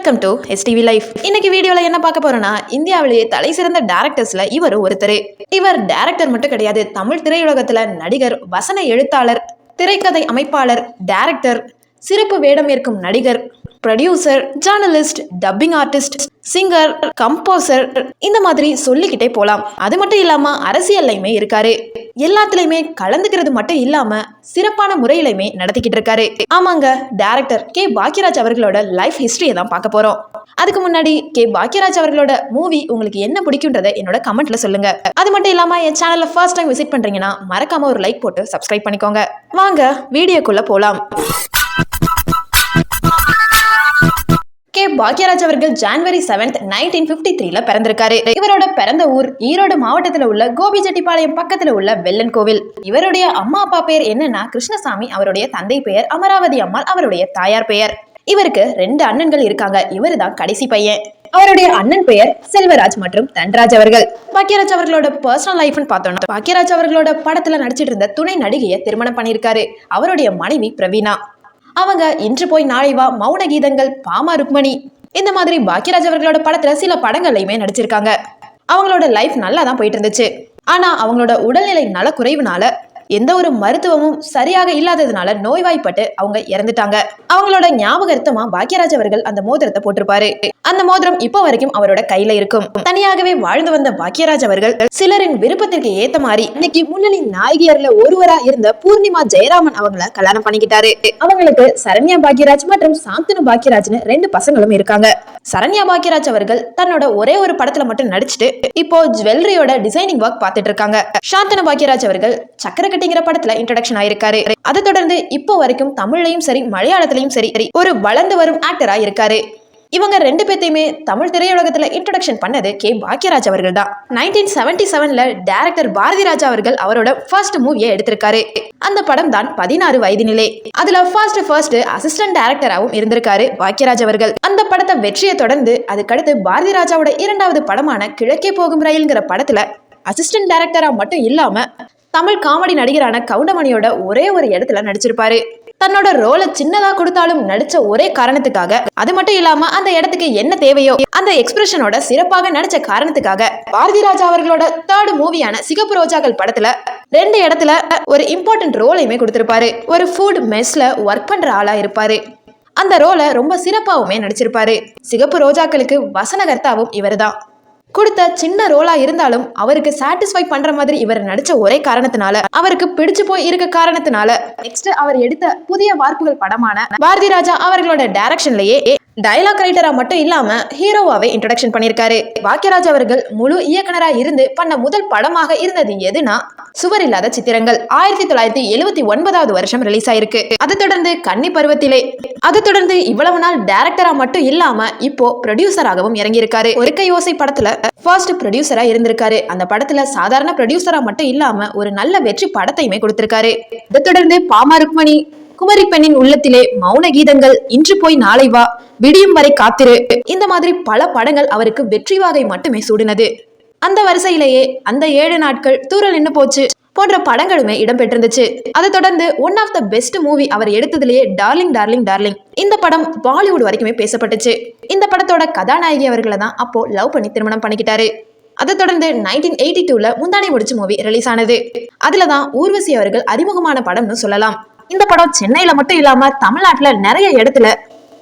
Welcome to STV life இன்னைக்கு வீடியோல என்ன பார்க்க போறோம்னா இந்தியாவிலேயே தலை சிறந்த டேரக்டர்ஸ்ல இவர் ஒருத்தர் இவர் டேரக்டர் மட்டும் கிடையாது தமிழ் திரையுலகத்துல நடிகர் வசன எழுத்தாளர் திரைக்கதை அமைப்பாளர் டேரக்டர் சிறப்பு வேடம் ஏற்கும் நடிகர் producer journalist dubbing artist singer composer இந்த மாதிரி சொல்லிக்கிட்டே போலாம். அது மட்டும் இல்லாம அரசியல்லையுமே இருக்காரு. எல்லாத்துலயுமே கலந்துக்கிறது மட்டும் இல்லாம சிறப்பான முறையிலுமே நடத்திக்கிட்டு இருக்காரு. ஆமாங்க டேரக்டர் கே பாக்யராஜ் அவர்களோட லைஃப் ஹிஸ்டரியை தான் பார்க்க போறோம். அதுக்கு முன்னாடி கே பாக்யராஜ் அவர்களோட மூவி உங்களுக்கு என்ன பிடிக்குன்றதை என்னோட கமெண்ட்ல சொல்லுங்க. அது மட்டும் இல்லாம என் சேனல்ல ஃபர்ஸ்ட் டைம் விசிட் பண்றீங்கன்னா மறக்காம ஒரு லைக் போட்டு சப்ஸ்கிரைப் பண்ணிக்கோங்க. வாங்க வீடியோக்குள்ள போலாம். பாக்யராஜ் அவர்கள் ஜான்வரி செவன்த் நைன்டீன் பிப்டி த்ரீல பிறந்திருக்காரு. இவரோட பிறந்த ஊர் ஈரோடு மாவட்டத்தில் உள்ள கோபிச்செட்டிப்பாளையம் பக்கத்தில் உள்ள வெள்ளன் கோவில். இவருடைய அம்மா அப்பா பெயர் என்னன்னா கிருஷ்ணசாமி அவருடைய தந்தை பெயர் அமராவதி அம்மாள் அவருடைய தாயார் பெயர். இவருக்கு ரெண்டு அண்ணன்கள் இருக்காங்க. இவரு தான் கடைசி பையன். அவருடைய அண்ணன் பெயர் செல்வராஜ் மற்றும் தன்ராஜ் அவர்கள். பாக்கியராஜ் அவர்களோட பர்சனல் லைஃப்னு பார்த்தோம்னா பாக்கியராஜ் அவர்களோட படத்துல நடிச்சிட்டு இருந்த துணை நடிகையை திருமணம் பண்ணியிருக்காரு. அவருடைய மனைவி பிரவீனா அவங்க இன்று போய் நாளை வா மௌன கீதங்கள் பாமா ருக்மணி. இந்த மாதிரி பாக்யராஜ் அவர்களோட படத்துல சில படங்கள்லையுமே நடிச்சிருக்காங்க. அவங்களோட லைஃப் நல்லா தான் போயிட்டு இருந்துச்சு ஆனா அவங்களோட உடல்நிலை நல குறைவுனால எந்த ஒரு மருத்துவமும் சரியாக இல்லாததுனால நோய்வாய்ப்பட்டு அவங்க இறந்துட்டாங்க. அவங்களோட ஞாபகார்த்தமா பாக்யராஜ் அவர்கள் அந்த மோதிரத்தை போட்டிருப்பாரு. அந்த மோதிரம் இப்போ வரைக்கும் அவரோட கையில இருக்கும். தனியாகவே வாழ்ந்து வந்த பாக்யராஜ் அவர்கள் சிலரின் விருப்பத்திற்கு ஏத்த மாதிரி இன்னைக்கு முன்னணி நாயகியர்ல ஒருவரா இருந்த பூர்ணிமா ஜெயராமன் அவங்கள கல்யாணம் பண்ணிக்கிட்டாரு. அவங்களுக்கு சரண்யா பாக்யராஜ் மற்றும் சாந்தனு பாக்யராஜ்னு ரெண்டு பசங்களும் இருக்காங்க. சரண்யா பாக்யராஜ் அவர்கள் தன்னோட ஒரே ஒரு படத்துல மட்டும் நடிச்சுட்டு இப்போ ஜுவல்லரியோட டிசைனிங் ஒர்க் பார்த்துட்டு இருக்காங்க. சாந்தனு பாக்யராஜ் அவர்கள் சக்கரக்கட்டிங்கிற படத்துல இன்ட்ரடக்ஷன் ஆயிருக்காரு. அதை தொடர்ந்து இப்போ வரைக்கும் தமிழ்லையும் சரி மலையாளத்திலையும் சரி ஒரு வளர்ந்து வரும் ஆக்டரா இருக்காரு. இவங்க ரெண்டு பேர்த்தையுமே தமிழ் திரையுலகத்தில் இன்ட்ரடக்ஷன் பண்ணது கே. பாக்யராஜ் அவர்கள் தான் நைன்டீன் செவன்டி செவன்ல டேரக்டர் பாரதி ராஜா அவர்கள் அவரோட ஃபர்ஸ்ட் மூவியை எடுத்திருக்காரு. அந்த படம் தான் பதினாறு வயது நிலை அதுல ஃபர்ஸ்ட் ஃபர்ஸ்ட் அசிஸ்டன்ட் டேரக்டராகவும் இருந்திருக்காரு பாக்யராஜ் அவர்கள். அந்த படத்தை வெற்றியை தொடர்ந்து அதுக்கடுத்து பாரதி ராஜாவோட இரண்டாவது படமான கிழக்கே போகும் ரயில்ங்கிற படத்துல அசிஸ்டன்ட் டேரக்டரா மட்டும் இல்லாம தமிழ் காமெடி நடிகரான கவுண்டமணியோட ஒரே ஒரு இடத்துல நடிச்சிருப்பாரு. தன்னோட ரோலை சின்னதா கொடுத்தாலும் நடிச்ச ஒரே காரணத்துக்காக. அது மட்டும் இல்லாம அந்த இடத்துக்கு என்ன தேவையோ அந்த எக்ஸ்பிரஷனோட சிறப்பாக நடிச்ச காரணத்துக்காக. பாரதி ராஜா அவர்களோட தேர்ட் மூவியான சிகப்பு ரோஜாக்கள் படத்துல ரெண்டு இடத்துல ஒரு இம்பார்ட்டன்ட் ரோலையுமே கொடுத்திருப்பாரு. ஒரு ஃபுட் மெஸ்ல ஒர்க் பண்ற ஆளா இருப்பாரு. அந்த ரோலை ரொம்ப சிறப்பாகவுமே நடிச்சிருப்பாரு. சிகப்பு ரோஜாக்களுக்கு வசனகர்த்தாவும் இவர்தான். கொடுத்த சின்ன ரோலா இருந்தாலும் அவருக்கு சாட்டிஸ்ஃபை பண்ற மாதிரி இவர் நடிச்ச ஒரே காரணத்தினால அவருக்கு பிடிச்சு போய் இருக்க காரணத்தினால. நெக்ஸ்ட் அவர் எடுத்த புதிய வார்ப்புகள் படமான பாரதி ராஜா அவர்களோட டைரக்ஷன்லயே டயலாக் ரைட்டரா மட்டும் இல்லாம ஹீரோவாவே இன்ட்ரடக்ஷன் பண்ணியிருக்காரு. வாக்கியராஜ் அவர்கள் முழு இயக்குனரா இருந்து பண்ண முதல் படமாக இருந்தது எதுனா சுவர் இல்லாத சித்திரங்கள். ஆயிரத்தி தொள்ளாயிரத்தி எழுவத்தி ஒன்பதாவது வருஷம் ரிலீஸ் ஆயிருக்கு. அதை தொடர்ந்து கன்னி பருவத்திலே. அதை தொடர்ந்து இவ்வளவு நாள் டைரக்டரா மட்டும் இல்லாம இப்போ ப்ரொடியூசராகவும் இறங்கியிருக்காரு. ஒரு கை ஓசை படத்துல ஃபர்ஸ்ட் ப்ரொடியூசரா இருந்திருக்காரு. அந்த படத்துல சாதாரண ப்ரொடியூசரா மட்டும் இல்லாம ஒரு நல்ல வெற்றி படத்தையுமே கொடுத்திருக்காரு. அதை தொடர்ந்து பாமா ருக்மணி குமரி பெண்ணின் உள்ளத்திலே மௌன கீதங்கள் இன்று போய் நாளை வா விடியும் வரை காத்திரு. இந்த மாதிரி பல படங்கள் அவருக்கு வெற்றி வாகை மட்டுமே சூடினது. அந்த வரிசையிலேயே அந்த ஏழு நாட்கள் தூரல் நின்னு போச்சு போன்ற படங்களுமே இடம்பெற்றிருந்துச்சு. அதை தொடர்ந்து one of the best movie அவர் எடுத்ததுலயே டார்லிங் டார்லிங் டார்லிங் இந்த படம் பாலிவுட் வரைக்குமே பேசப்பட்டுச்சு. இந்த படத்தோட கதாநாயகி அவர்களை தான் அப்போ லவ் பண்ணி திருமணம் பண்ணிக்கிட்டாரு. அதை தொடர்ந்து நைன்டீன் எயிட்டி டூல முந்தானை முடிச்சு மூவி ரிலீஸ் ஆனது. அதுல தான் ஊர்வசி அவர்கள் அறிமுகமான படம்னு சொல்லலாம். இந்த படம் சென்னையில மட்டும் இல்லாம தமிழ்நாட்டுல நிறைய இடத்துல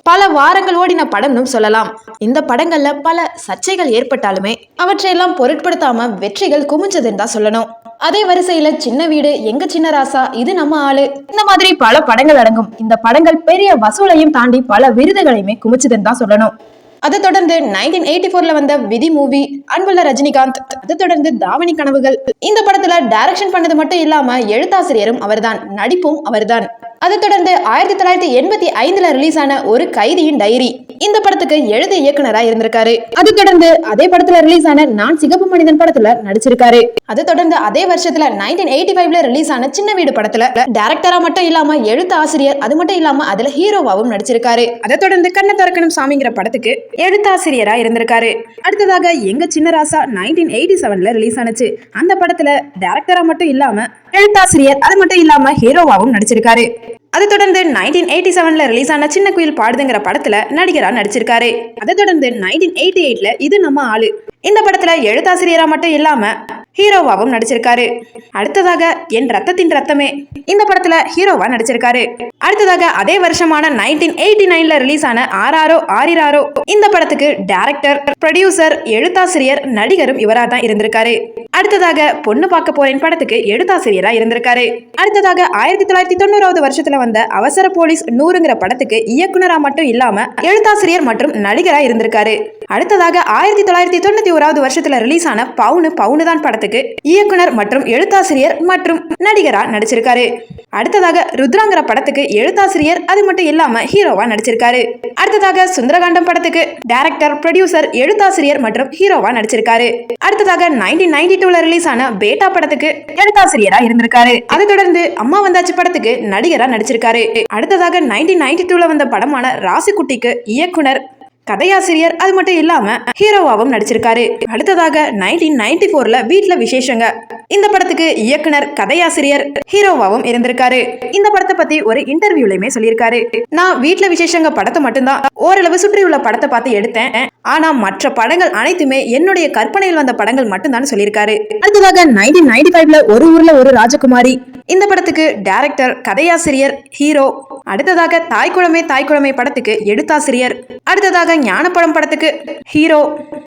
பல வாரங்கள் ஓடின படம்னு சொல்லலாம். இந்த படங்கள்ல பல சர்ச்சைகள் ஏற்பட்டாலுமே அவற்றையெல்லாம் பொருட்படுத்தாம வெற்றிகள் குமிஞ்சதுன்னு தான் சொல்லணும். அதே வரிசையில சின்ன வீடு எங்க சின்ன ராசா இது நம்ம ஆளு. இந்த மாதிரி பல படங்கள் அடங்கும். இந்த படங்கள் பெரிய வசூலையும் தாண்டி பல விருதுகளையுமே குமிச்சதுன்னு தான் சொல்லணும். அதை தொடர்ந்து நைன்டீன் எயிட்டி ஃபோர்ல வந்த விதி மூவி அன்புள்ள ரஜினிகாந்த் அதை தொடர்ந்து தாவணி கனவுகள். இந்த படத்துல டைரக்ஷன் பண்ணது மட்டும் இல்லாம எழுத்தாசிரியரும் அவர்தான் நடிப்பும் அவர்தான். அதை தொடர்ந்து ஆயிரத்தி தொள்ளாயிரத்தி எண்பத்தி ஐந்துல ரிலீஸ் ஆன ஒரு கைதியின் டைரி. இந்த படத்துக்கு எழுத இயக்குனரா இருந்திருக்காரு. அதை தொடர்ந்து அதே படத்துல ரிலீஸ் ஆன நான் சிகப்பு மனிதன் படத்துல நடிச்சிருக்காரு. அதை தொடர்ந்து அதே வருஷத்துல நைன்டீன் எயிட்டி ஃபைவ்ல ரிலீஸ் ஆன சின்ன வீடு படத்துல டேரக்டரா மட்டும் இல்லாம எழுத்து ஆசிரியர் அது மட்டும் இல்லாம அதுல ஹீரோவாவும் நடிச்சிருக்காரு. அதை தொடர்ந்து கண்ண திறக்கணும் சாமிங்கிற படத்துக்கு எழுத்தாசிரியரா இருந்திருக்காரு. அடுத்ததாக எங்க சின்ன ராசா நைன்டீன் எயிட்டி செவன்ல ரிலீஸ் ஆனுச்சு. அந்த படத்துல டேரக்டரா மட்டும் இல்லாம எழுத்தாசிரியர் அது மட்டும் இல்லாம ஹீரோவாவும் நடிச்சிருக்காரு. அதை தொடர்ந்து நைன்டீன் எயிட்டி செவன்ல ரிலீஸ் ஆன சின்ன குயில் பாடுதுங்கிற படத்துல நடிகரா நடிச்சிருக்காரு. அதை தொடர்ந்து நைன்டீன் எயிட்டி எயிட்ல இது நம்ம ஆளு. இந்த படத்துல எழுத்தாசிரியரா மட்டும் இல்லாம ஹீரோவாவும் நடிச்சிருக்காரு. அடுத்ததாக என் ரத்தத்தின் ரத்தமே. இந்த படத்துல ஹீரோவா நடிச்சிருக்காரு. அடுத்ததாக அதே வருஷமான நைன்டீன் எயிட்டி நைன்ல ரிலீஸ் ஆன ஆராரோ ஆரிராரோ. இந்த படத்துக்கு டைரக்டர் ப்ரொடியூசர் எழுத்தாசிரியர் நடிகரும் இவரா தான் இருந்திருக்காரு. அடுத்ததாக பொண்ணு பார்க்க போறேன் படத்துக்கு எழுத்தாசிரியரா இருந்திருக்காரு. அடுத்ததாக ஆயிரத்தி தொள்ளாயிரத்தி தொண்ணூறாவது வருஷத்துல வந்த அவசர போலீஸ் நூறுங்கிற படத்துக்கு இயக்குனரா மட்டும் இல்லாம எழுத்தாசிரியர் மற்றும் நடிகரா இருந்திருக்காரு. அடுத்ததாக ஆயிரத்தி தொள்ளாயிரத்தி தொண்ணூத்தி ஓராவது வருஷத்துல ரிலீஸ் ஆன பவுனு பவுனு தான் படத்துக்கு இயக்குனர் மற்றும் எழுத்தாசிரியர் மற்றும் நடிகரா நடிச்சிருக்காரு. அடுத்ததாக ருத்ராங்கிற படத்துக்கு எழுத்தாசிரியர் அது மட்டும் இல்லாம ஹீரோவா நடிச்சிருக்காரு. அடுத்ததாக சுந்தரகாண்டம் படத்துக்கு டைரக்டர் ப்ரொடியூசர் எழுத்தாசிரியர் மற்றும் ஹீரோவா நடிச்சிருக்காரு. அடுத்ததாக நைன்டீன் நைன்டி டூல ரிலீஸ் ஆன பேட்டா படத்துக்கு எழுத்தாசிரியரா இருந்திருக்காரு. அதை தொடர்ந்து அம்மா வந்தாச்சு படத்துக்கு நடிகரா நடிச்சிருக்காரு. அடுத்ததாக நைன்டீன் நைன்டி டூல வந்த படமான ராசிக்குட்டிக்கு இயக்குனர் கதையாசிரியர் அது மட்டும் இல்லாம ஹீரோவாவும் நடிச்சிருக்காரு. அடுத்ததாக நைன்டீன் நைன்டி ஃபோரில் வீட்டில் விசேஷங்க. இந்த படத்துக்கு இயக்குனர் கதையாசிரியர் ஹீரோவாவும் இருந்திருக்காரு. இந்த படத்தை பத்தி ஒரு இன்டர்வியூலயுமே சொல்லியிருக்காரு. நான் வீட்டுல விசேஷங்க படத்தை மட்டும்தான் ஓரளவு சுற்றியுள்ள படத்தை பார்த்து எடுத்தேன். ஆனா மற்ற படங்கள் அனைத்துமே என்னுடைய கற்பனையில் வந்த படங்கள் மட்டும்தான் சொல்லியிருக்காரு. அடுத்ததாக நைன்டீன் நைன்டி ஃபைவ்ல ஒரு ஊர்ல ஒரு ராஜகுமாரி. இந்த படத்துக்கு டைரக்டர் கதையாசிரியர் ஹீரோ அடுத்ததாக தாய்க்குழமை தாய்க்குழமை படத்துக்கு எழுத்தாசிரியர் அடுத்ததாக ஞானப்படம் படத்துக்கு. ஹீரோ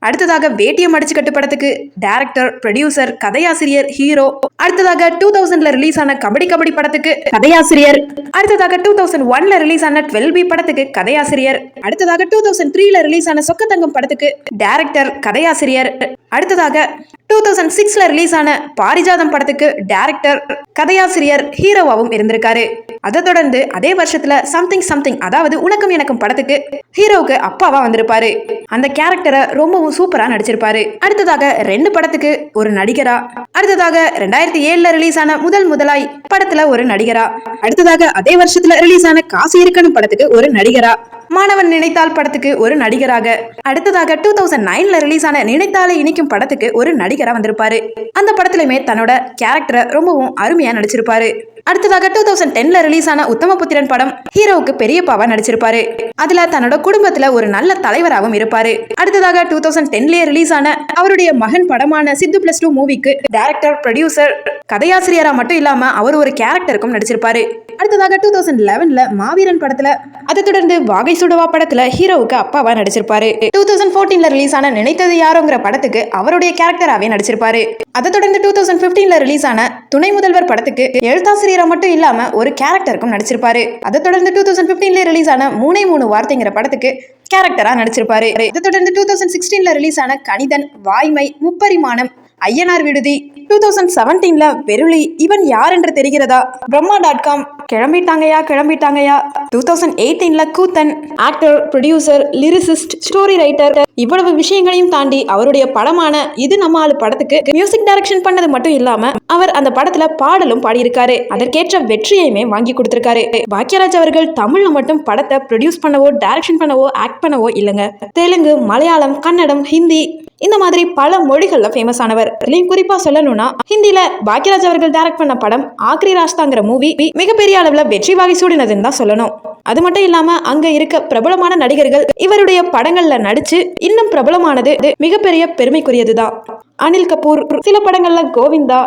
அடுத்ததாக வேட்டியம் அடிச்சு கட்டு படத்துக்கு. டைரக்டர் ப்ரொடியூசர் கதையாசிரியர் ஹீரோ அடுத்ததாக டூ தௌசண்ட்ல ரிலீஸ் ஆன கபடி கபடி படத்துக்கு. கதையாசிரியர். அடுத்ததாக டூ தௌசண்ட் ஒன்ல ரிலீஸ் ஆன டுவெல் பி படத்துக்கு கதையாசிரியர். அடுத்ததாக டூ தௌசண்ட் த்ரீல ரிலீஸ் ஆன சொக்கத்தங்கம் படத்துக்கு. டைரக்டர் கதையாசிரியர். அடுத்ததாக டூ தௌசண்ட் சிக்ஸ்ல ரிலீஸ் ஆன பாரிஜாதம் படத்துக்கு. டைரக்டர் கதையாசிரியர் ஹீரோவாவும் இருந்திருக்காரு. அதை தொடர்ந்து அதே வருஷத்துல சம்திங் சம்திங் அதாவது உனக்கும் எனக்கும் படத்துக்கு ஹீரோவுக்கு அப்பாவா வந்திருப்பாரு. அந்த கேரக்டரை ரொம்பவும் சூப்பரா நடிச்சிருப்பாரு. அடுத்ததாக ரெண்டு படத்துக்கு ஒரு நடிகரா? அடுத்ததாக ரெண்டாயிரத்தி ஏழுல ரிலீஸ் ஆன முதல் முதலாய் படத்துல ஒரு நடிகரா? அடுத்ததாக அதே வருஷத்துல ரிலீஸ் ஆன காசு இருக்கணும் படத்துக்கு ஒரு நடிகரா? மாணவன் நினைத்தால் படத்துக்கு ஒரு நடிகராக. அடுத்ததாக டூ தௌசண்ட் நைன்ல ரிலீஸ் ஆன நினைத்தாலே இனிக்கும் படத்துக்கு ஒரு நடிகரா வந்திருப்பாரு. அந்த படத்துலயுமே தன்னோட கேரக்டரை ரொம்பவும் அருமையா நடிச்சிருப்பாரு. அடுத்ததாக டூ தௌசண்ட் டென்ல ரிலீஸ் ஆன உத்தமபுத்திரன் படம் ஹீரோவுக்கு பெரியப்பாவா நடிச்சிருப்பாரு. அதுல தன்னோட குடும்பத்துல ஒரு நல்ல தலைவராகவும் இருப்பாரு. அடுத்ததாக டூ தௌசண்ட் டென்லயே ரிலீஸ் ஆன அவருடைய மகன் படமான சித்து பிளஸ் டூ மூவிக்கு டைரக்டர் ப்ரொடியூசர் கதையாசிரியரா மட்டும் இல்லாம அவர் ஒரு கேரக்டருக்கும் நடிச்சிருப்பாரு. அடுத்ததாக டூ தௌசண்ட் லெவன்ல மாவீரன் படத்துல அதை தொடர்ந்து வாகை சுடவா படத்துல ஹீரோவுக்கு அப்பாவா நடிச்சிருப்பாரு. டூ தௌசண்ட் ஃபோர்டீன்ல ரிலீஸ் ஆன நினைத்தது யாரோங்கிற படத்துக்கு அவருடைய கேரக்டராகவே நடிச்சிருப்பாரு. அதை தொடர்ந்து டூ தௌசண்ட் பிப்டீன்ல ரிலீஸ் ஆன துணை முதல்வர் படத்துக்கு எழுத்தாசிரியரா மட்டும் இல்லாம ஒரு கேரக்டருக்கும் நடிச்சிருப்பாரு. அதை தொடர்ந்து டூ தௌசண்ட் பிப்டீன்ல ரிலீஸ் ஆன மூணே மூணு வார்த்தைங்கிற படத்துக்கு கேரக்டரா நடிச்சிருப்பாரு. இதை தொடர்ந்து டூ தௌசண்ட் சிக்ஸ்டீன்ல ரிலீஸ் ஆன கணிதன் வாய்மை முப்பரிமாணம் ஐயனார் விடுதி. டூ தௌசண்ட் செவன்டீன்ல வெருளி இவன் யார் என்று தெரிகிறதா? பிரம்மா டாட் காம் கிளம்பிட்டாங்கயா கிளம்பிட்டாங்கயா? Two thousand எயிட்டீன்ல Koothan actor producer lyricist story writer இவ்வளவு விஷயங்களையும் தாண்டி அவருடைய படமான இது நம்ம ஆளு படத்துக்கு மியூசிக் டைரக்ஷன் பண்ணது மட்டும் இல்லாம அவர் அந்த படத்துல பாடலும் பாடியிருக்காரு. அதற்கேற்ற வெற்றியையுமே வாங்கி கொடுத்திருக்காரு. பாக்யராஜ் அவர்கள் தமிழ்ல மட்டும் படத்தை ப்ரொடியூஸ் பண்ணவோ டைரக்ஷன் பண்ணவோ ஆக்ட் பண்ணவோ இல்லைங்க. தெலுங்கு மலையாளம் கன்னடம் ஹிந்தி இந்த மாதிரி பல மொழிகள்ல ஃபேமஸ் ஆனவர். இதுலயும் குறிப்பா சொல்லணும்னா ஹிந்தில பாக்யராஜ் அவர்கள் டைரக்ட் பண்ண படம் ஆக்ரி ராஸ்தாங்கிற மூவி மிகப்பெரிய அளவுல வெற்றி வாகை சூடினதுன்னு தான் சொல்லணும். அது மட்டும் இல்லாம அங்க இருக்க பிரபலமான நடிகர்கள் இவருடைய படங்கள்ல நடிச்சு இன்னும் பிரபலமானது மிகப்பெரிய பெருமைக்குரியதுதான். அனில் கபூர் சில படங்கள்ல கோவிந்தா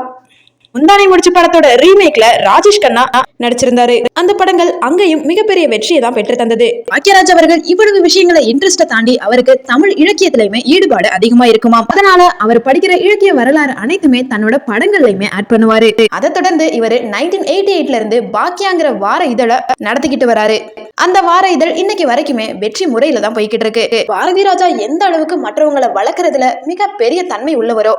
முந்தானை முடிச்ச படத்தோட ரீமேக்ல ராஜேஷ் கண்ணா நடிச்சிருந்தாரு. அந்த படங்கள் அங்கேயும் மிகப்பெரிய வெற்றியை தான் பெற்று தந்தது. பாக்கியராஜ் அவர்கள் இவ்வளவு விஷயங்களை இன்ட்ரெஸ்ட தாண்டி அவருக்கு தமிழ் இலக்கியத்திலயுமே ஈடுபாடு அதிகமா இருக்குமாம் அதனால அவர் படிக்கிற இலக்கிய வரலாறு அனைத்துமே தன்னோட படங்கள்லயுமே ஆட் பண்ணுவாரு. அதை தொடர்ந்து இவர் நைன்டீன் எயிட்டி எயிட்ல இருந்து பாக்கியாங்கிற வார இதழ நடத்திக்கிட்டு வராரு. அந்த வார இதழ் இன்னைக்கு வரைக்குமே வெற்றி முறையில தான் போய்கிட்டு இருக்கு. பாரதி ராஜா எந்த அளவுக்கு மற்றவங்களை வளர்க்கறதுல மிக பெரிய தன்மை உள்ளவரோ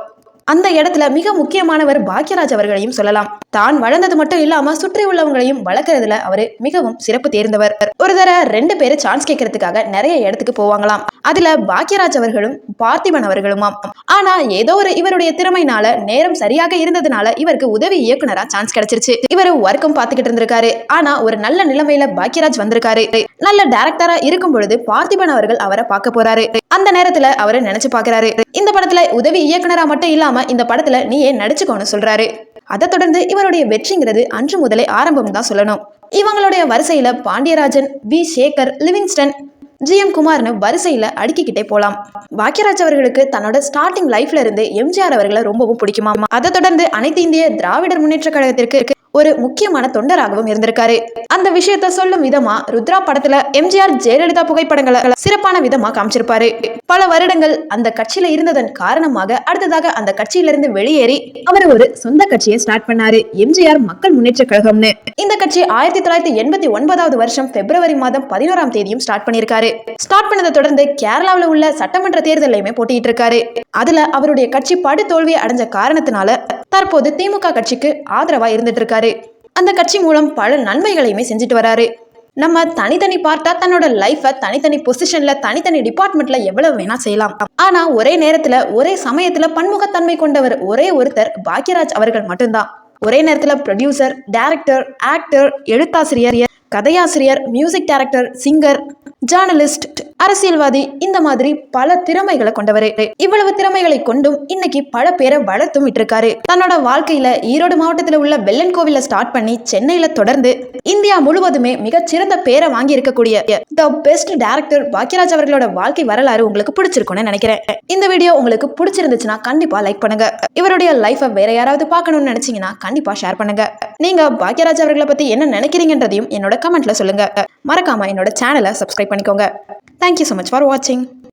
அந்த இடத்துல மிக முக்கியமானவர் பாக்யராஜ் அவர்களையும் சொல்லலாம். தான் வளர்ந்தது மட்டும் இல்லாம சுற்றி உள்ளவங்களையும் வளர்க்கறதுல அவரு மிகவும் சிறப்பு தேர்ந்தவர். ஒரு தடவை ரெண்டு பேரும் சான்ஸ் கேட்கறதுக்காக நிறைய இடத்துக்கு போவாங்களாம். அதுல பாக்யராஜ் அவர்களும் பார்த்திபன் அவர்களுமாம். ஆனா ஏதோ ஒரு இவருடைய திறமைனால நேரம் சரியாக இருந்ததுனால இவருக்கு உதவி இயக்குனரா சான்ஸ் கிடைச்சிருச்சு. இவர் ஒர்க்கும் பார்த்துக்கிட்டு இருந்திருக்காரு. ஆனா ஒரு நல்ல நிலைமையில பாக்யராஜ் வந்திருக்காரு. நல்ல டைரக்டரா இருக்கும் பொழுது பார்த்திபன் அவர்கள் அவரை பார்க்க போறாரு. அந்த நேரத்துல அவரு நினைச்சு பாக்குறாரு. இந்த படத்துல உதவி இயக்குனரா மட்டும் இல்லாம இந்த படத்துல நீயே நடிச்சுக்கோன்னு சொல்றாரு. அதை தொடர்ந்து இவருடைய வெற்றிங்கிறது அன்று முதலே ஆரம்பம் தான் சொல்லணும். இவங்களுடைய வரிசையில Pandiarajan V. Sekhar Livingston G. M. குமார்னு வரிசையில அடுக்கிக்கிட்டே போலாம். பாக்கியராஜ் அவர்களுக்கு தன்னோட ஸ்டார்டிங் லைஃப்ல இருந்து எம்ஜிஆர் அவர்களை ரொம்பவும் பிடிக்குமாமா. அதை தொடர்ந்து அனைத்து இந்திய திராவிடர் முன்னேற்ற கழகத்திற்கு ஒரு முக்கியமான தொண்டராகவும் இருந்திருக்காரு. அந்த விஷயத்த சொல்லும் விதமா ருத்ரா படத்துல எம்ஜிஆர் ஜெயலலிதா புகைப்படங்களை சிறப்பான விதமா காமிச்சிருப்பாரு. பல வருடங்கள் அந்த கட்சியில இருந்ததன் காரணமாக அடுத்ததாக அந்த கட்சியிலிருந்து வெளியேறி அவர் ஒரு சொந்த கட்சியை ஸ்டார்ட் பண்ணாரு. எம்ஜிஆர் மக்கள் முன்னேற்ற கழகம்னு. இந்த கட்சி ஆயிரத்தி தொள்ளாயிரத்தி எண்பத்தி ஒன்பதாவது வருஷம் பிப்ரவரி மாதம் பதினோராம் தேதியும் ஸ்டார்ட் பண்ணிருக்காரு ஸ்டார்ட் பண்ணதை தொடர்ந்து கேரளாவில் உள்ள சட்டமன்ற தேர்தலையுமே போட்டியிட்டு இருக்காரு அதுல அவருடைய கட்சி படு தோல்வியை அடைஞ்ச காரணத்தினால தற்போது திமுக கட்சிக்கு ஆதரவாக இருந்துட்டு இருக்காரு அந்த கட்சி மூலம் பல நன்மைகளையுமே செஞ்சுட்டு வராரு. நம்ம தனித்தனி பார்ட்டா தன்னோட லைஃபை தனித்தனி பொசிஷன்ல தனித்தனி டிபார்ட்மெண்ட்ல எவ்வளவு வேணா செய்யலாம். ஆனா ஒரே நேரத்துல ஒரே சமயத்துல பன்முகத்தன்மை கொண்டவர் ஒரே ஒருத்தர் பாக்யராஜ் அவர்கள் மட்டும்தான். ஒரே நேரத்துல ப்ரொடியூசர் டைரக்டர் ஆக்டர் எழுத்தாசிரியர் கதையாசிரியர் மியூசிக் டைரக்டர் சிங்கர் ஜேர்னலிஸ்ட் அரசியல்வாதி இந்த மாதிரி பல திறமைகளை கொண்டவர். இவ்வளவு திறமைகளை கொண்டும் இன்னைக்கு பல பேரை வளர்த்தும் விட்டுருக்காரு. தன்னோட வாழ்க்கையில ஈரோடு மாவட்டத்தில் உள்ள வெள்ளன் கோவில ஸ்டார்ட் பண்ணி சென்னையில தொடர்ந்து இந்தியா முழுவதுமே மிகச்சிறந்த பேரை வாங்கி இருக்கக்கூடிய த பெஸ்ட் டைரக்டர் பாக்கியராஜ் அவர்களோட வாழ்க்கை வரலாறு உங்களுக்கு பிடிச்சிருக்கும்னு நினைக்கிறேன். இந்த வீடியோ உங்களுக்கு பிடிச்சிருந்துச்சுன்னா கண்டிப்பா லைக் பண்ணுங்க. இவருடைய லைஃபை வேற யாராவது பார்க்கணும்னு நினைச்சீங்கன்னா கண்டிப்பா ஷேர் பண்ணுங்க. நீங்க பாக்கியராஜ் அவர்களை பத்தி என்ன நினைக்கிறீங்கன்றதையும் என்னோட கமெண்ட்ல சொல்லுங்க. மறக்காம என்னோட சேனலை சப்ஸ்கிரைப் பண்ணிக்கோங்க. தேங்க்யூ ஸோ மச் ஃபார் வாட்சிங்